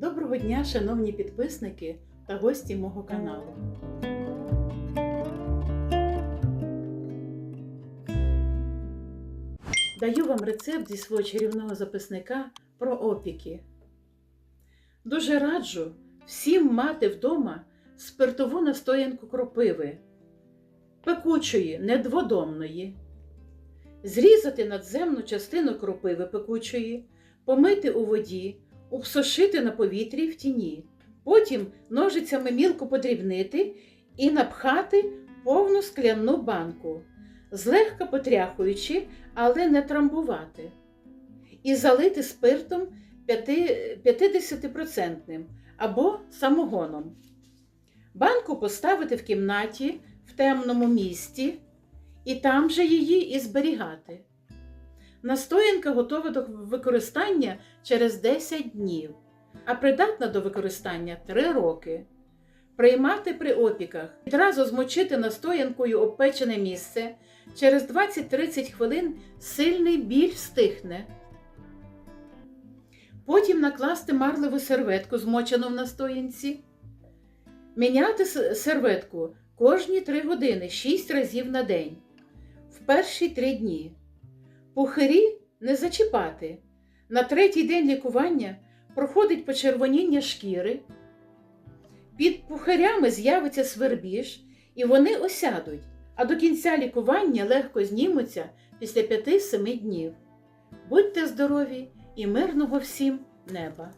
Доброго дня, шановні підписники та гості мого каналу. Даю вам рецепт зі свого чарівного записника про опіки. Дуже раджу всім мати вдома спиртову настоянку кропиви, пекучої, недводомної, зрізати надземну частину кропиви пекучої, помити у воді, обсушити на повітрі в тіні, потім ножицями мілко подрібнити і напхати повну скляну банку, злегка потряхуючи, але не трамбувати, і залити спиртом 50% або самогоном. Банку поставити в кімнаті в темному місці і там же її і зберігати. Настоянка готова до використання через 10 днів, а придатна до використання 3 роки. Приймати при опіках, відразу змочити настоянкою обпечене місце, через 20-30 хвилин сильний біль стихне. Потім накласти марливу серветку, змочену в настоянці. Міняти серветку кожні 3 години 6 разів на день. В перші 3 дні. Пухирі не зачіпати. На третій день лікування проходить почервоніння шкіри. Під пухарями з'явиться свербіж, і вони осядуть, а до кінця лікування легко знімуться після 5-7 днів. Будьте здорові і мирного всім неба!